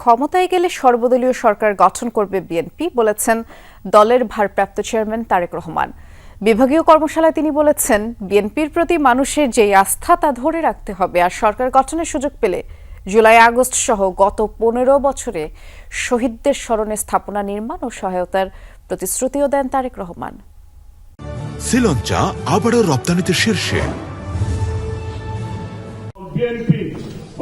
ক্ষমতায় গেলে সর্বদলীয় সরকার গঠন করবে বিএনপি বলেছেন দলের ভারপ্রাপ্ত চেয়ারম্যান তারেক রহমান। বিভাগীয় কর্মশালায় তিনি বলেছেন বিএনপির প্রতি মানুষের যে আস্থা তা ধরে রাখতে হবে আর সরকার গঠনের সুযোগ পেলে জুলাই আগস্ট সহ গত পনেরো বছরে শহীদদের স্মরণে স্থাপনা নির্মাণ ও সহায়তার প্রতিশ্রুতিও দেন তারেক রহমান। শ্রীলঞ্চা আবারও রপ্তানিতে শীর্ষে। বিএনপি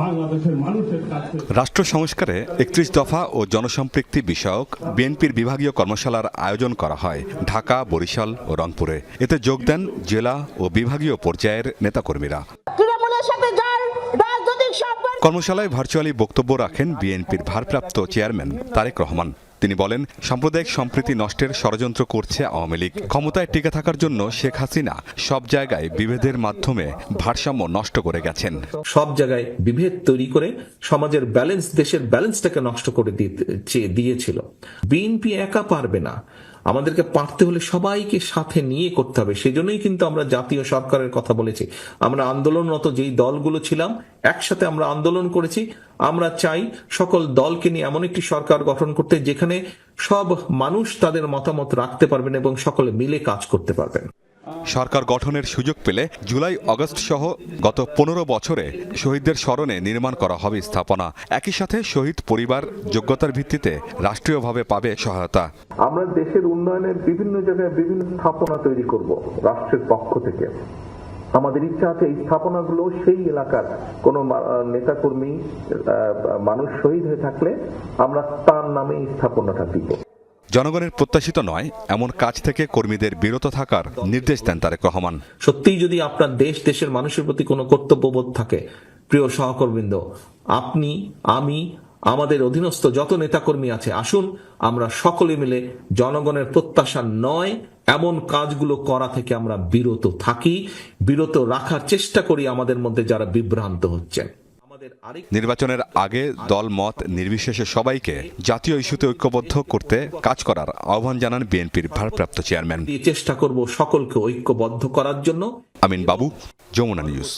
বাংলাদেশের মানুষের কাছে। রাষ্ট্র সংস্কারে একত্রিশ দফা ও জনসম্পৃক্তি বিষয়ক বিএনপির বিভাগীয় কর্মশালার আয়োজন করা হয় ঢাকা বরিশাল ও রংপুরে। এতে যোগ দেন জেলা ও বিভাগীয় পর্যায়ের নেতাকর্মীরা। তৃণমূলের সাথে যার রাজনৈতিক সম্পর্ক কর্মশালায় ভার্চুয়ালি বক্তব্য রাখেন বিএনপির ভারপ্রাপ্ত চেয়ারম্যান তারেক রহমান। তিনি বলেন, সাম্প্রদায়িক সম্প্রীতি নষ্টের ষড়যন্ত্র করছে আওয়ামী লীগ। ক্ষমতায় টিকে থাকার জন্য শেখ হাসিনা সব জায়গায় বিভেদের মাধ্যমে ভারসাম্য নষ্ট করে গেছেন। সব জায়গায় বিভেদ তৈরি করে সমাজের ব্যালেন্স দেশের ব্যালেন্সটাকে নষ্ট করে দিয়েছিল। বিএনপি একা পারবে না। আমাদেরকে পারতে হলে সবাইকে সাথে নিয়ে করতে হবে। সেজন্যই কিন্তু আমরা জাতীয় সরকারের কথা বলেছি। আমরা আন্দোলনরত যেই দলগুলো ছিলাম, একসাথে আমরা আন্দোলন করেছি। আমরা চাই সকল দলকে নিয়ে এমন একটি সরকার গঠন করতে, যেখানে সব মানুষ তাদের মতামত রাখতে পারবেন এবং সকলে মিলে কাজ করতে পারবেন। সরকার গঠনের সুযোগ পেলে জুলাই অগস্ট সহ গত পনেরো বছরে শহীদদের স্মরণে নির্মাণ করা হবে স্থাপনা। একই সাথে শহীদ পরিবার যোগ্যতার ভিত্তিতে রাষ্ট্রীয়ভাবে পাবে সহায়তা। আমরা দেশের উন্নয়নের বিভিন্ন জায়গায় বিভিন্ন স্থাপনা তৈরি করব রাষ্ট্রের পক্ষ থেকে। আমাদের ইচ্ছা আছে এই স্থাপনাগুলো সেই এলাকার কোন নেতাকর্মী মানুষ শহীদ হয়ে থাকলে আমরা তার নামে স্থাপনাটা দিব। জনগণের প্রত্যাশিত নয়, এমন কাজ থেকে কর্মীদের বিরত থাকার নির্দেশ দেন তারেক রহমান। সত্যিই যদি আপনার দেশ দেশের মানুষের প্রতি কোনো কর্তব্যবোধ থাকে, প্রিয় সহকর্মীবৃন্দ, আপনি, আমি, আমাদের অধীনস্থ যত নেতাকর্মী আছে, আসুন, আমরা সকলে মিলে জনগণের প্রত্যাশা নয়, এমন কাজগুলো করা থেকে আমরা বিরত থাকি, বিরত রাখার চেষ্টা করি আমাদের মধ্যে যারা বিভ্রান্ত হচ্ছেন। নির্বাচনের আগে দল মত নির্বিশেষে সবাইকে জাতীয় ইস্যুতে ঐক্যবদ্ধ করতে কাজ করার আহ্বান জানান বিএনপির ভারপ্রাপ্ত চেয়ারম্যান। চেষ্টা করব সকলকে ঐক্যবদ্ধ করার জন্য। আমিন বাবু যমুনা নিউজ।